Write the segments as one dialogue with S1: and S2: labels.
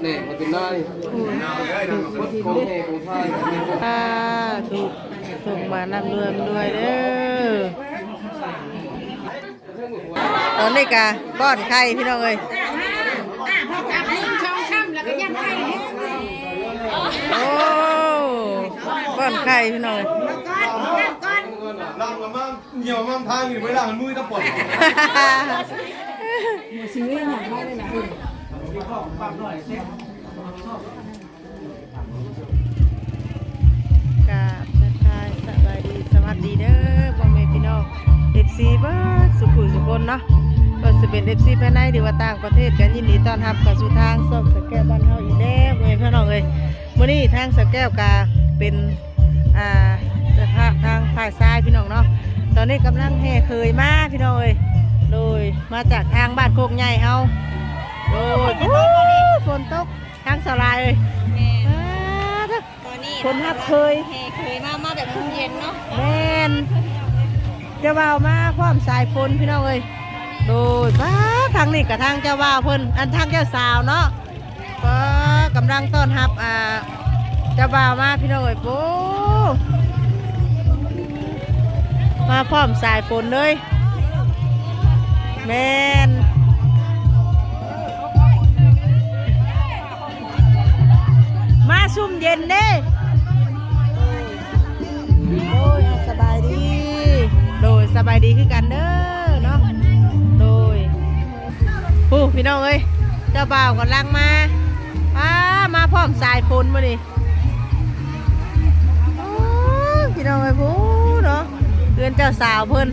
S1: แหน่มันเป็นได้วัดของแห่ของไทย
S2: อ่าถูกส่งมานำเรือนด้วยเด้อตอนนี้กะป้อนไข่พี่น้องเอ้ยโอ้ป้อนไข่พี่น้องเอ้ย
S3: ลองกับมั่งเหนียวมั่งทางอยู่ไม่ล่างมือตะปด
S2: กราบทักายสบายดีสวัสดีเด้อพ่อแม่พี่น้อง FC เบิดสุขุสุคนเนาะก็จะเป็น FC ภายในหรือว่าต่างประเทศกันยินดีต้อนรับเข้าสู่ทางส่งสแก้วบ้านเฮาอีกแล้วพ่อแม่พี่น้องเอ้ยมื้อนี้ทางสแก้วกาเป็นอ่าสภาพทางฝ่ายซ้ายพี่น้องเนาะตอนนี้กำลังแห่เคยมาพี่น้องเอ้ยโดยมาจากทางบ้านโคกใหญ่เฮา โดยโอ้ฝนตกทางสลายเลด้อ
S4: ตอนนี้
S2: คนฮับเคย
S4: เคยมามาแบบเย็นเนาะ
S2: แมนเจ้าบ่าวมาพร้อมสายฝนพี่น้องเอ้ยโดยป้าทางนี้กับทางเจ้าบ่าวเพิ่นอันทางเจ้าสาวเนาะก็กำลังต้อนรับอ่าเจ้าบ่าวมาพี่น้องเอ้ยโอ้มาพร้อมสายฝนเลยแม่น มาซุ่มเย็นเด้โดยอะสบายดี โดยสบายดีคือกันเด้อเนาะ โดยผู้พี่น้องเอ้ยเจ้าบ่าวกำลังมาอ้ามาพร้อมสายฝนมาดิโอ้ยพี่น้องเอ้ยผู้เนาะเพื่อนเจ้าสาวเพิ่น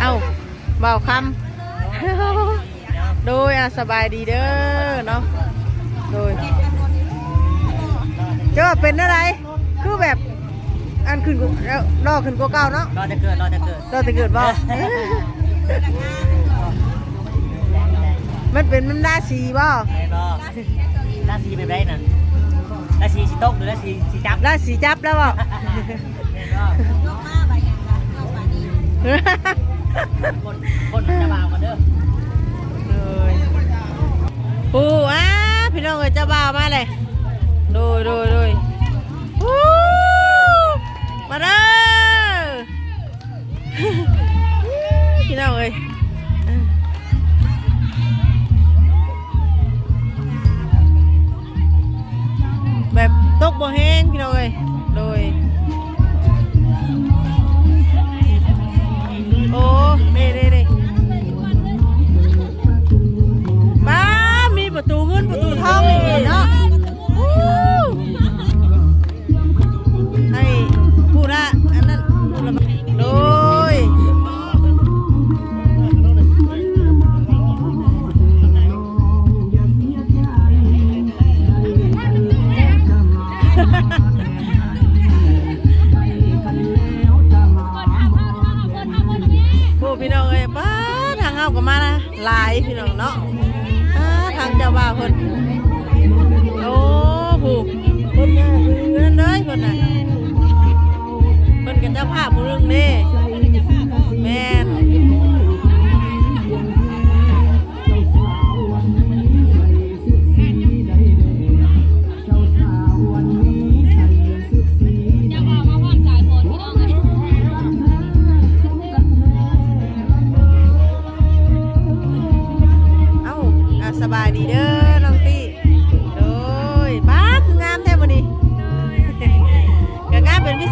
S2: เอ้าเบาคำ โดยอะสบายดีเด้อเนาะโดยเจ้าเป็นอะไรคือแบบอันขึ้นกูแล้วรอขึ้นกูเก่าเนาะ
S5: รอจะเกิดรอจะเกิด
S2: รอจะเกิดบ่มันเป็นมันราศีบ่
S5: ไอ้บอราศีเป็นไรน่ะราศีสีตกหรือราศีสีจับ
S2: ราศีจับแล้วบ่
S5: คนคนจะบ่าวกันเด้อ
S2: เลยปูอะพี่น้องเอ้ยจะบ่าวมาเลยโดยโดยโดยปูมาเด้อพี่น้องเอ้ยแบบตกบ่แห้งพี่น้องเอ้ยโดย โอ้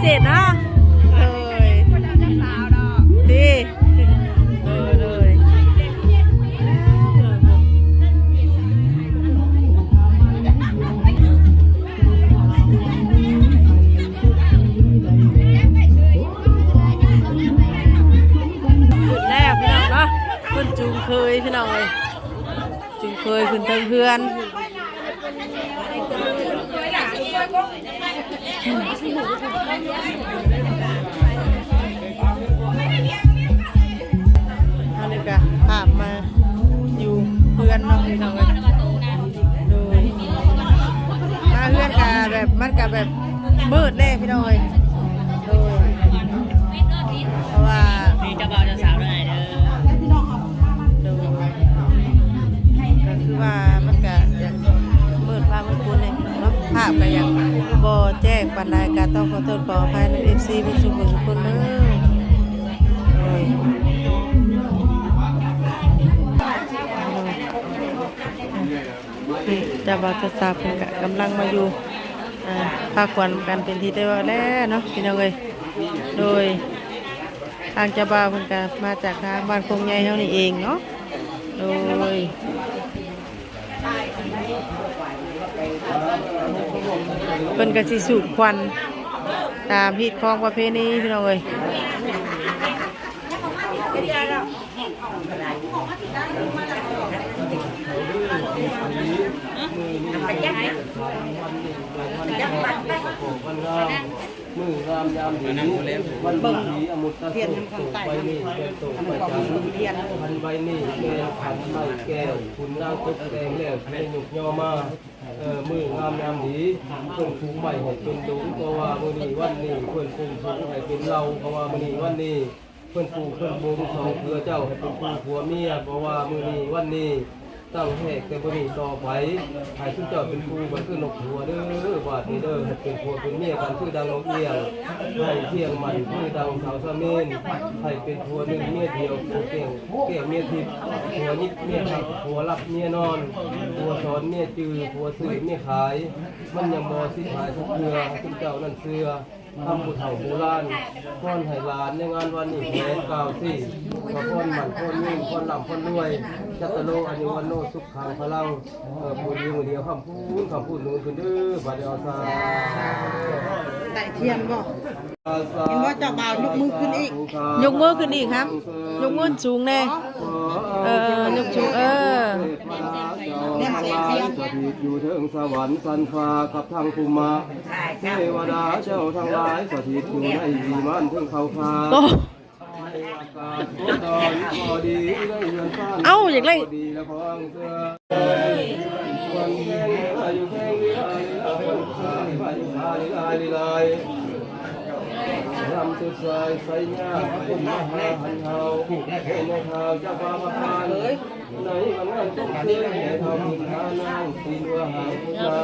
S2: เป็นพิเศษนาะโดยดีโดยโดยขึ้นแล้วพี่น้องเนาะขึ้นจูงเคยพี่น้องเลยจูงเคยขึ้นเทิงเพื่อน อันนี้ก็ภาพมาอยู่เพื่อนน้องพี่น้เลยดูมาเพื่อนกันแบบมันกับแบบมืดแน่พี่น้อยดูเพราะว่า
S5: มีจะเบาจะสาวได้เด้อดูก็คือ
S2: ว่ามันก็มืดฟ้ามืดฝนเลยภาพก็ยัง จ้งปัญญาการต้องขอโทษขออภัยใน FC เพิ่นสุขทุกคนเด้อที่จะบาจะทราบเพิ่นก็กำลังมาอยู่ภาควันกันเป็นที่ได้ว่าแล้วเนาะพี่น้องเอ้ยโดยทางจ้าบ่าเพิ่นก็มาจากทางบ้านคงใหญ่เฮานี่เองเนาะโดย เพิ่นก็สิสูดควัน ตามพิธีของประเพณีพี่น้องเอ้ย
S1: มืองามยามดีวันเบิ่งอมุตตะเทียนทางใต้ไปนี่เป็นตัวไปจานเทียนพันใบนี่แก้วพันไม้แก้วคุณนางตกแต่งแล้วเป็นหยุกย่อมาเออมืองามยามดีเพิ่นผูกใหม่ให้เป็นดุงเพราะว่ามื้อนี้วันนี้เพิ่นผูกผูกให้เป็นเราเพราะว่ามื้อนี้วันนี้เพิ่นผูเพิ่นบุญสองเพื่อเจ้าให้เป็นผู้ผัวเมียเพราะว่ามื้อนี้วันนี้ ตั้งแหกแต่บ่มีต่อไปให้ทุกเจ้าเป็นครูมันคือนกหัวเด้อบาดนี้เด้อเป็นผัวเป็นเมียกันคือดังนกเอียงให้เที่ยงมันคือดังสาวสะเมนให้เป็นผัวหนึ่งเมียเดียวผัวเก่งเก่งเมียทิพย์ผัวนิดเมียทับผัวรับเมียนอนผัวสอนเมียจือผัวซื้อเมียขาย มันยังบ่สิขายสักเทื่อให้ทุกเจ้านั่นเชื่อ ทำผู้เฒ่าโบราณป้อนให้หลานในงานวันนี้แหวนกล่าวสิขอป้อนหมันป้อนยิ่งป้อนลำป้อนรวยจัตโลอายุวันโนสุขขังพลังเอ่อพูดเดียวเดียวคำพูดคำพูดหนูคุณเด้อบาดเดียวซา
S2: ไต่เทียนบ่
S1: เห็นว่าเจ้าบ่าวยกมือขึ้นอีก
S2: ยกมือขึ้นอีกครับ ยกมือสูงแน่เออยกสูงเออ
S1: เนี่ยเสียงเสียงสถิตอยู่เทิงสวรรค์สันฟ้ากับทางภูมิเทวดาเจ้าทั้งหลายสถิตอยู่ในวิมานเทิงเขาพา
S2: โต
S1: เอ้าอยากเล่นดีแล้วพออังเสือวันแข่งอายุแข่งลีลาลีลาวันขายไปขายลีลาลีลา ยรำสุดสายใส่ยาคุณมหาหันเฮาเห็นในข่าวจะพามาพานในวันนั้นต้องเชื่อให้ทำมุขานางตีนว่าหางพุทธา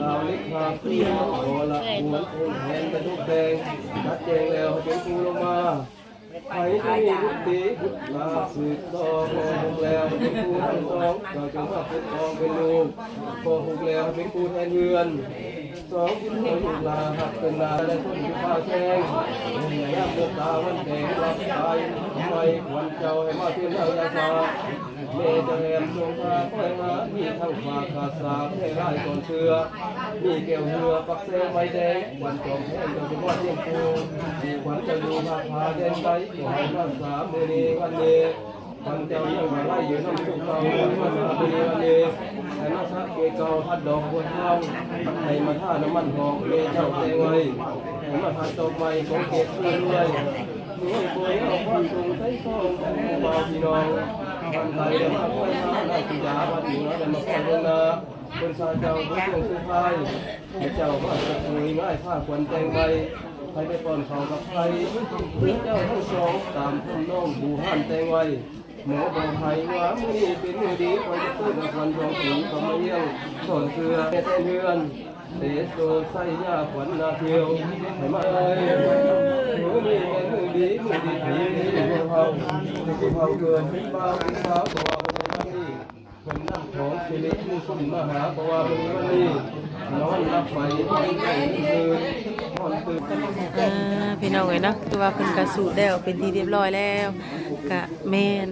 S1: เราเล็กพาเปรี้ยวโอละหัวคนแหนกระดูกแดงชัดแจงแล้วเป็นกูลงมาไปที่บุตรีบุตรลาสืบต่อพอหุกแล้วเป็นผู้ทั้งสองเราจึงว่าเป็นทองเป็นลูกพอหุกแล้วเป็นผู้แทนเรือน สองที่เราอยลาหักเป็นนาและคนที่พาแซงยามเดือดตาวันแดงรับตายทำไมวันเจ้าให้มาเที่ยนเอายาสาเมจะแหมทรงพาค่อยมามีทั้งฝากขาสาให้ไล่ก่อนเชื่อ มีแก้วเรือปักแซงไม้แดงวันจอมแห้งจนถึงว่าเที่ยงคืนขวัญจะดูพาพาเดินไปขอให้รักษามือนี้วันนี้ วันเจ้าเยังมาไล่อยู่น้ำสุกเราวันมามือนี้วันนี้ให้น้าสักเกเก่าพัดดอกบัวเท้าให้มาท่าน้ำมันหอมเมเจ้าแตงไว้ให้มาพัดดอกไม้ของเกศด้วยด้วยด้วยป่วยเอาความตรงใช้ซองของบ่าวพี่น้องวันไทยได้มาค่อยมาได้กิยาวันเหนือได้มาค่อยเดินนาคนชาเจ้าบุญของสุภาพเจ้าว่าจะคุยง่ายผ้าควันแต่งใบใครได้ป้อนเขากับใครเพื่อเจ้าทั้งสองตามคำน้องบูหันแตงไว้ หมอบอกให้ว่ามือเป็นมือดีคอยจะตื้นควันทองสีก็มาเยี่ยงสอนเสือแต่เพื่อนเดชโดใส่ยาขวัญนาเทียวให้มาเอ้ยมือนี้เป็นมือดีมือดีผีมือเผามือเผาเกินบ้าเป็นสาวตัวคนนั่งของสิริตมือสุ่มมหาเพราะว่าวันนี้นอนรับไฟไม่ได้เลยนอนตื่น
S2: อ่าพี่น้องเอ้ยเนาะคือว่าเพิ่นก็สูดแล้วเป็นที่เรียบร้อยแล้วกะแม่น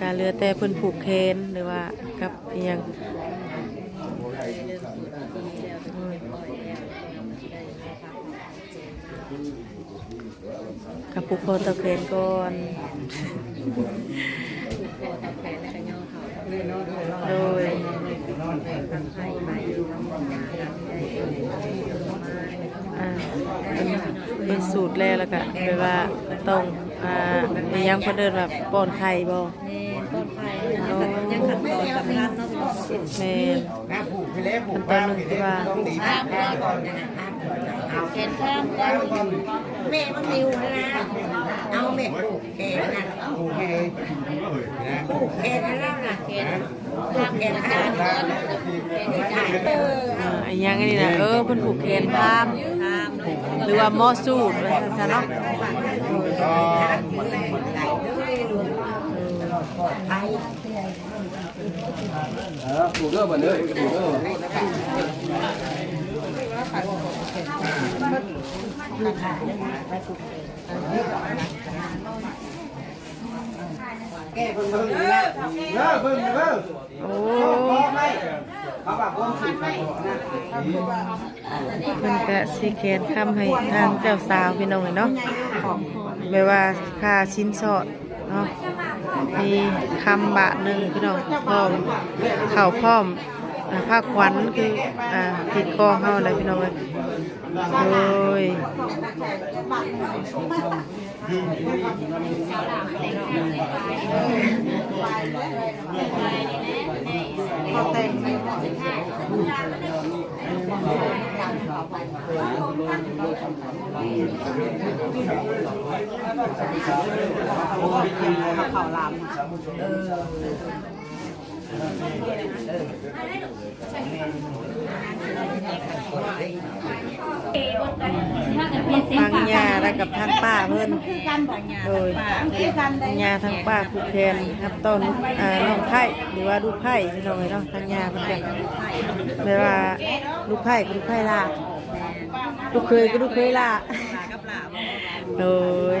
S2: กะเหลือแต่เพิ่นผูกแขนหรือว่ากับอีหยังกับผูกคอตะแขนก่อนโดย อ่าเป็นเป็นสูตรแล้วแล้วก็แบบว่าต้องอ่ามียังเพิ่นเดินแบบป้อนไข่บ่
S4: นี่ต้นไผ่ยังขัดตอนสำคัญเนาะ
S2: แม่นขั้นตอนหนึงที่ว่า
S4: ข้ามก่อนเอาเข็นข้ามก่อน
S6: แม่มันมิวนะเอาแม่ปลูกแกนะปลูกแกปลูกแกนะแล้วนะ
S4: เข็น
S6: ปลูกแกนะ
S4: ข้ามก่อนเข็นจ่าย
S6: เออ
S2: อ่าอีหยังอันนี้น่ะเออเพิ่นผูกแขนพาม
S4: ข้าม
S2: หรือว่าหมอสูตรว่าซั่นะเนาะ
S6: ไทย
S1: เออปลูกเด้อบัดเด้อปลูกเด้อ
S3: เลิกเพิ่งเลิก
S2: โอ้
S3: เขาบอกว่า สิครับ
S2: เพิ่นก็สิเขียนคำให้ทางเจ้าสาวพี่น้องเนาะแบบว่าค่าชิ้นสอดเนาะมีคำบาทหนึ่งพี่น้องพร้อมเข่าพร้อม ผ้าขวัญคืออ่าติดคอเฮาได้พี่น้องเอ้ยโอ้ยทา งยาแล้วกับทางป้าเพิ่นโดยยาทางป้าผู้แทนครับต้นน้องไผ่หรือว่าลูกไผ่พี่น้องเอ้ยเนาะทางยาเพิ่นก็แปลว่าลูกไผ่กับลูกไผ่ล่ะลูกเคยก็ลูกเคยล่ะโดย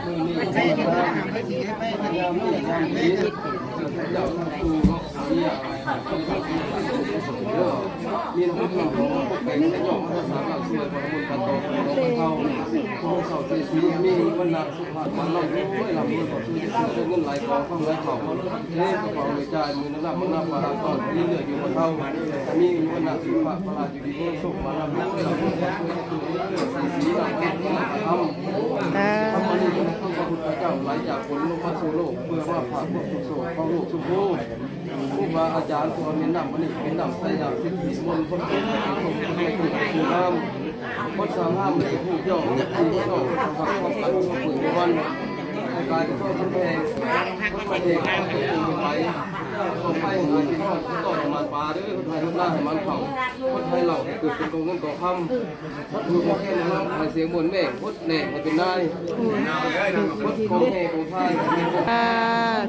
S1: องเป็นในหย่อมภา ต้องมาคุยกับเจ้างไหลของเล่กระเป๋าจายมือน้ำมันนับมาตอนนี้เหลืออยู่บนเท่ามีวันนักสุภาพระหลาดอยู่ดีสุขมาทำไม่หลับมือต่อสู้สีหลังทำ
S2: อ่า
S1: พระพุทธเจ้าไหลจากผลลงมาสู่โลกเพื่อว่าผ่านพวกสุขโศกของโลกสุขโลกผู้บาอาจารย์ตัวมีนำมันนี่เป็นนำใส่ยาสิทธิมนต์คนเป็นคนเป็นคนคือน้ำคนสามห้ามีผู้ย่อมผู้ย่อทำความกันผู้ฝืนวันกายก็ต้องแพงคนมาเด็กคนเป็นไป คนไปหาที่ทอดต่อมันปลาด้วยคนไทยรูปร่างให้มันเข่าคนไทยเราเกิดเป็นตรงนั้นต่อคำถ้าถูกแค่นั้นใครเสียงบนแม่พดแหน่ให้เป็นได้พดของแห่ของไทย
S2: อ่า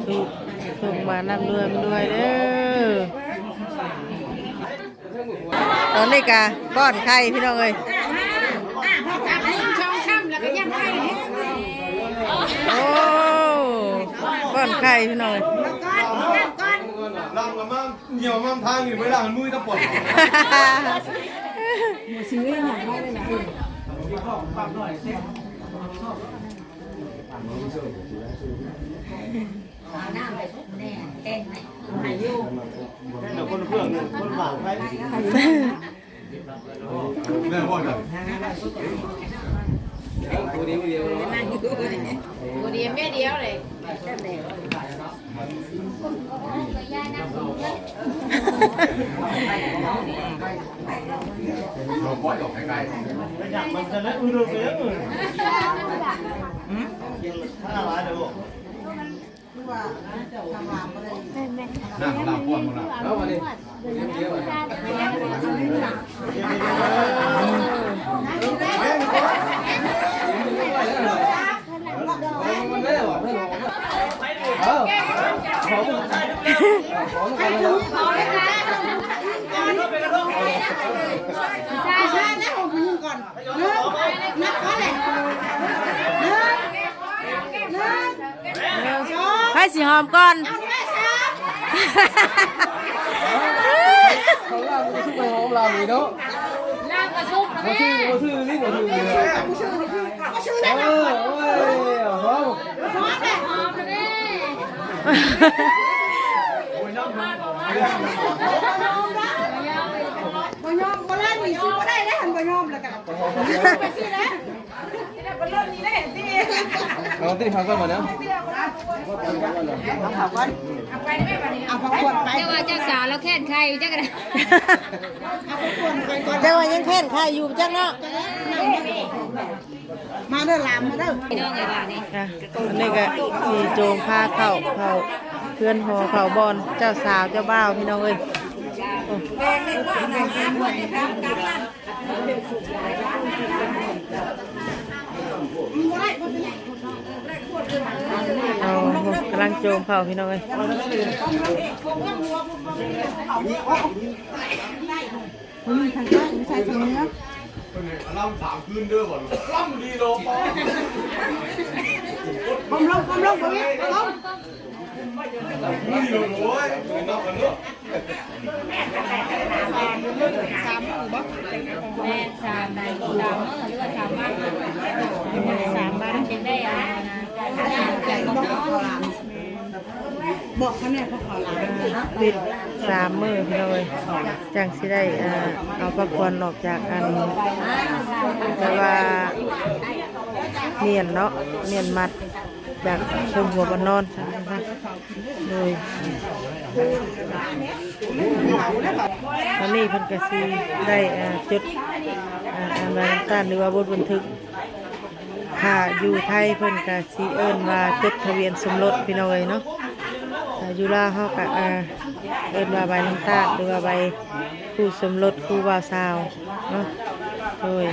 S2: ถูกถูกมานำด้วยมาด้วยเด้อตอนนี้กะป้อนไข่พี่น้องเอ้ยโอ้ป้อนไข่พี่น้อง เอ้ย
S3: ลำกับมั่งเหนียวมั่งทางอยู่ไม่ได้มันมือตะปด
S6: เอาน้ำไปแน่แกงไหนอายุ
S3: เดี๋ยวคนเพื่อนคนหวานไปเรื่องพ่อจัด
S1: ตัวนี้เดียวเนาะ
S4: ตัวเดียวแม่เดียวเลย
S3: มันจะได้อุ้ยเรื่อ
S2: ให้สีหอมก่อน
S1: เขาล่างก็ชุบไปหอมลางนี่เนาะล่างก็ชุบเขาชื่
S7: บ่ยอมบ่ล่าหนีสิบ่ได้ได้หันบ่ยอมแล้วกันไปสินะนี่บ่เริ่มนี้ได้ติ
S1: เอาที่ทางกันมาเนาะ
S7: เอาผักก่อนเอาไปได้บัดนี้เอาผักขวดไป
S4: เจ้าว่าเจ้าสาวแล้วแค่นใครเจ้ากัน
S7: เอาผักขวดไปก่อน
S2: แต่ว่ายังแค่นใค่ะอยู่จังเนาะ
S7: มมาเด้อหลามมาเด้อ
S2: อะอันนี้ก็สีโจงผ้าเข้าเข้าเพื่อนหอเข้าบอลเจ้าสาวเจ้าบ่าวพี่น้องเอ้ยโอ้เอากำลังโจมเข้าพี่น้องเอ้ย
S7: มีทางใต้ไม่ใช่ทางเหนือ
S3: ล่ำสามคืนเด้อบ่ล่ำดีโลปอ
S7: ก้มลงก้มลงบ่มีก้ม
S3: ดีโลโว้ยนอกกันเนาะ
S4: แม่สามได้สามเมื่อหรือว่าสามวันสามวันจะได้อะไรนะ
S7: ใจก็บอกเขาหลาม บอกเขาเนี่ยเขาขอหลาม
S2: ปิดสามมือพี่น้องเอ้ยจังสิได้อ่าเอาประกวนออกจากอันแต่ว่าเนียนเนาะเนียนมัดจากชมหัวบนนอนนะคะโดยตอนนี้เพิ่นก็สิได้อ่าจดอ่าอ่านใบน้ำตาลหรือว่าบทบันทึกถ้าอยู่ไทยเพิ่นก็สิเอิ้นว่าจดทะเบียนสมรสพี่น้องเอ้ยเนาะ ยู่ลาเฮาก็อ่าเอิ้นว่าใบน้ำตาลหรือว่าใบคู่สมรสคู่บ่าวสาวเนาะโดย